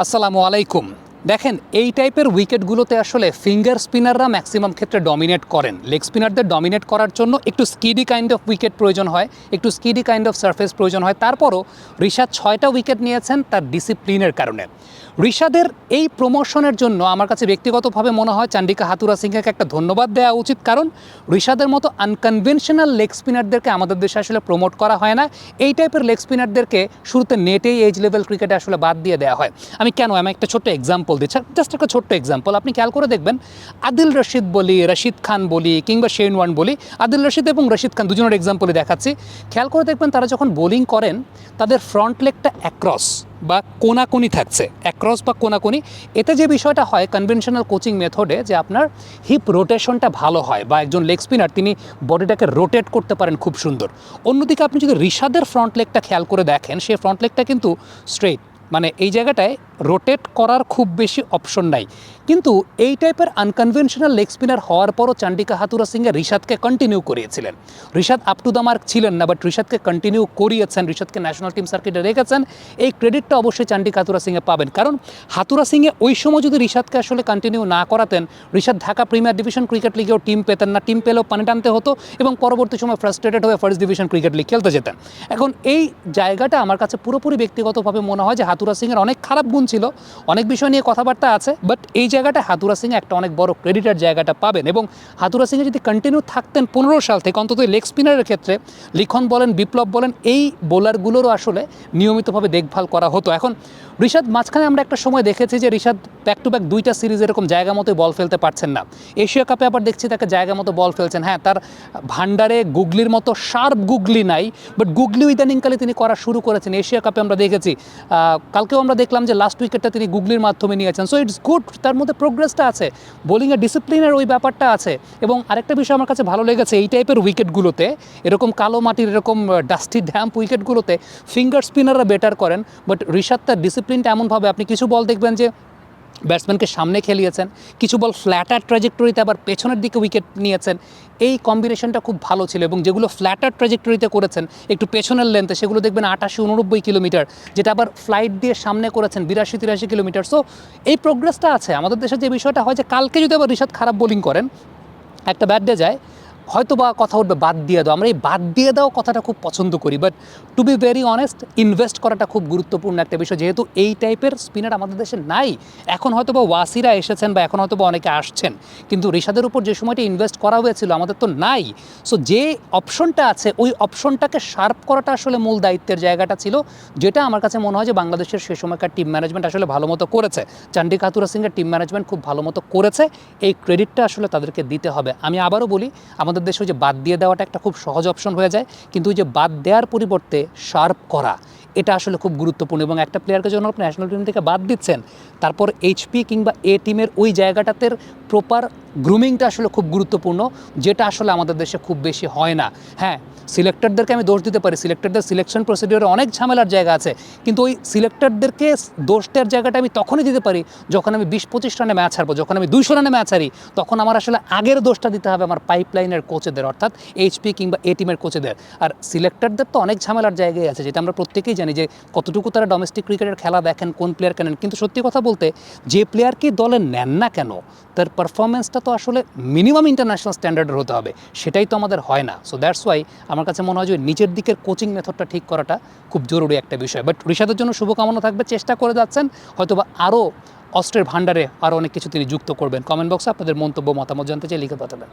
আসসালামু আলাইকুম। দেখেন, এই টাইপের উইকেটগুলোতে আসলে ফিঙ্গার স্পিনাররা ম্যাক্সিমাম ক্ষেত্রে ডমিনেট করেন। লেগ স্পিনারদের ডমিনেট করার জন্য একটু স্কিডি কাইন্ড অফ উইকেট প্রয়োজন হয়, একটু স্কিডি কাইন্ড অফ সারফেস প্রয়োজন হয়। তারপরও ঋষাদ ছয়টা উইকেট নিয়েছেন তার ডিসিপ্লিনের কারণে। ঋষাদের এই প্রমোশনের জন্য আমার কাছে ব্যক্তিগতভাবে মনে হয় চান্ডিকা হাতুরা সিংহকে একটা ধন্যবাদ দেওয়া উচিত, কারণ ঋষাদের মতো আনকনভেনশনাল লেগ স্পিনারদেরকে আমাদের দেশে আসলে প্রমোট করা হয় না। এই টাইপের লেগ স্পিনারদেরকে শুরুতে নেটেই এজ লেভেল ক্রিকেটে আসলে বাদ দিয়ে দেওয়া হয়। আমি কেন? আমি একটা ছোট্ট এক্সাম্পল দিচ্ছি জাস্ট একটা ছোট্ট এক্সাম্পল আপনি খেয়াল করে দেখবেন, আদিল রশিদ বলি, রশিদ খান বলি, কিংবা শেন ওয়ান বলি, আদিল রশিদ এবং রশিদ খান দুজনের এক্সাম্পলই দেখাচ্ছি। খেয়াল করে দেখবেন, তারা যখন বোলিং করেন, তাদের ফ্রন্ট লেগটা অ্যাক্রস বা কোনাকুনি থাকছে অ্যাক্রস বা কোনাকুনি। এতে যে বিষয়টা হয় কনভেনশনাল কোচিং মেথডে যে আপনার হিপ রোটেশনটা ভালো হয় বা একজন লেগ স্পিনার তিনি বডিটাকে রোটেট করতে পারেন খুব সুন্দর। অন্যদিকে আপনি যদি ঋষাদের ফ্রন্ট লেগটা খেয়াল করে দেখেন সেই ফ্রন্ট লেগটা কিন্তু স্ট্রেট মানে এই জায়গাটায় রোটেট করার খুব বেশি অপশন নাই। কিন্তু এই টাইপের আনকনভেনশনাল লেগ স্পিনার হওয়ার পরও চান্ডিকা হাতুরা সিংয়ে ঋষাদকে কন্টিনিউ করিয়েছিলেন। Rishad up to the mark ছিলেন না বাট ঋষাদকে কন্টিনিউ করিয়েছেন ঋষাদকে ন্যাশনাল টিম সার্কিটে রেখেছেন। এই ক্রেডিটটা অবশ্যই চান্ডিকা হাতুরা সিংয়ে পাবেন। কারণ হাতুরা সিংয়ে ওই সময় যদি ঋষাদকে আসলে কন্টিনিউ না করাতেন Rishad Dhaka premier division cricket লিগেও team পেতেন না টিম পেলেও পানি টানতে হতো এবং পরবর্তী সময় ফ্রাস্ট্রেটেড হয়ে ফার্স্ট ডিভিশন ক্রিকেট লিগ খেলতে যেতেন। এখন এই জায়গাটা আমার কাছে পুরোপুরি ব্যক্তিগতভাবে মনে হয় যে হাতুরা সিংয়ের অনেক খারাপ গুণ ছিল, অনেক বিষয় নিয়ে কথাবার্তা আছে বাট এই জায়গাটা হাতুরা সিং একটা অনেক বড় ক্রেডিটের জায়গাটা পাবেন এবং হাতুরা সিংয়ে যদি কন্টিনিউ থাকতেন পনেরো সাল থেকে অন্তত লেগ স্পিনারের ক্ষেত্রে, লিখন বলেন, বিপ্লব বলেন, এই বোলারগুলোরও আসলে নিয়মিতভাবে দেখভাল করা হতো। এখন ঋষাদ মাঝখানে আমরা একটা সময় দেখেছি যে ঋষাদ ব্যাক টু ব্যাক দুইটা সিরিজ এরকম জায়গা মতো বল ফেলতে পারছেন না। এশিয়া কাপে আবার দেখছি তাকে জায়গা মতো বল ফেলছেন। হ্যাঁ তার ভান্ডারে গুগলির মতো শার্প গুগলি নাই বাট গুগলিও ইদানিংকালে তিনি করা শুরু করেছেন। এশিয়া কাপে আমরা দেখেছি। কালকেও আমরা দেখলাম যে লাস্ট উইকেটটা তিনি গুগলির মাধ্যমে নিয়েছেন। সো ইটস গুড তার মধ্যে প্রোগ্রেসটা আছে। বোলিংয়ের ডিসিপ্লিনের ওই ব্যাপারটা আছে। এবং আরেকটা বিষয় আমার কাছে ভালো লেগেছে, এই টাইপের উইকেটগুলোতে এরকম কালো মাটির, এরকম ডাস্টি ড্যাম্প উইকেটগুলোতে ফিঙ্গার স্পিনাররা বেটার করেন। বাট ঋষাদ তার ডিসিপ্লিনটা এমনভাবে, আপনি কিছু বল দেখবেন যে ব্যাটসম্যানকে সামনে খেলিয়েছেন, কিছু বল ফ্ল্যাটার ট্র্যাজেক্টরিতে আবার পেছনের দিকে উইকেট নিয়েছেন। এই কম্বিনেশনটা খুব ভালো ছিল এবং যেগুলো ফ্ল্যাটার ট্র্যাজেক্টরিতে করেছেন, একটু পেছনের লেন্থে সেগুলো দেখবেন আটাশি, উননব্বই কিলোমিটার, যেটা আবার ফ্লাইট দিয়ে সামনে করেছেন বিরাশি, তিরাশি কিলোমিটার। সো এই প্রোগ্রেসটা আছে। আমাদের দেশে যে বিষয়টা হয় যে, কালকে যদি আবার ঋষাদ খারাপ বোলিং করেন, একটা ব্যাট ডে যায় হয়তো বা কথা উঠবে বাদ দিয়ে দাও। আমরা এই বাদ দিয়ে দাও কথাটা খুব পছন্দ করি but to be very honest invest করাটা খুব গুরুত্বপূর্ণ একটা বিষয়। যেহেতু এই টাইপের স্পিনার আমাদের দেশে নাই, এখন হয়তো বা ওয়াসিরা এসেছেন বা এখন হয়তো বা অনেকে আসছেন, কিন্তু ঋষাদের উপর যে সময়টা ইনভেস্ট করা হয়েছিল আমাদের তো নাই। সো যে অপশনটা আছে, ওই অপশনটাকে শার্প করাটা আসলে মূল দায়িত্বের জায়গাটা ছিল, যেটা আমার কাছে মনে হয় যে বাংলাদেশের সে সময়কার টিম ম্যানেজমেন্ট আসলে ভালো মতো করেছে। চান্ডিকা হাতুরা সিংয়ের টিম ম্যানেজমেন্ট খুব ভালো মতো করেছে, এই ক্রেডিটটা আসলে তাদেরকে দিতে হবে। আমি আবারও বলি দেশে ওই যে বাদ দিয়ে দেওয়াটা একটা খুব সহজ অপশন হয়ে যায়। কিন্তু ওই যে বাদ দেওয়ার পরিবর্তে শার্প করা, এটা আসলে খুব গুরুত্বপূর্ণ এবং একটা প্লেয়ারকে যখন আপনি ন্যাশনাল টিম থেকে বাদ দিচ্ছেন, তারপর এইচপি কিংবা এ টিমের ওই জায়গাটাতে প্রপার গ্রুমিংটা আসলে খুব গুরুত্বপূর্ণ, যেটা আসলে আমাদের দেশে খুব বেশি হয় না। হ্যাঁ সিলেক্টরদেরকে আমি দোষ দিতে পারি সিলেক্টরদের সিলেকশন প্রসিডিওরে অনেক ঝামেলার জায়গা আছে, কিন্তু ওই সিলেক্টরদেরকে দোষ দেওয়ার জায়গাটা আমি তখনই দিতে পারি যখন আমি বিশ পঁচিশ রানে ম্যাচ হারবো, যখন আমি দুইশো রানে ম্যাচ হারি, তখন আমার আসলে আগের দোষটা দিতে হবে আমার পাইপলাইনের কোচেদের অর্থাৎ এইচপি কিংবা এ টিমের কোচেদের আর সিলেক্টরদের তো অনেক ঝামেলার জায়গায় আছে, যেটা আমরা প্রত্যেকেই জানি যে কতটুকু তারা ডোমেস্টিক ক্রিকেটের খেলা দেখেন, কোন প্লেয়ার কেনেন, কিন্তু সত্যি কথা বলতে যে প্লেয়ারকে দলে নেন না কেন তার পারফরমেন্সটা তো আসলে মিনিমাম ইন্টারন্যাশনাল স্ট্যান্ডার্ডের হতে হবে। সেটাই তো আমাদের হয় না। সো দ্যাটস ওয়াই আমার কাছে মনে হয় যে নিচের দিকের কোচিং মেথডটা ঠিক করাটা খুব জরুরি একটা বিষয়। বাট ঋষাদের জন্য শুভকামনা থাকবে, চেষ্টা করে যাচ্ছেন, হয়তোবা আরও অস্ত্রের ভাণ্ডারে আরও অনেক কিছু তিনি যুক্ত করবেন। কমেন্ট বক্সে আপনাদের মন্তব্য, মতামত জানতে চাই লিখে পাঠাবেন।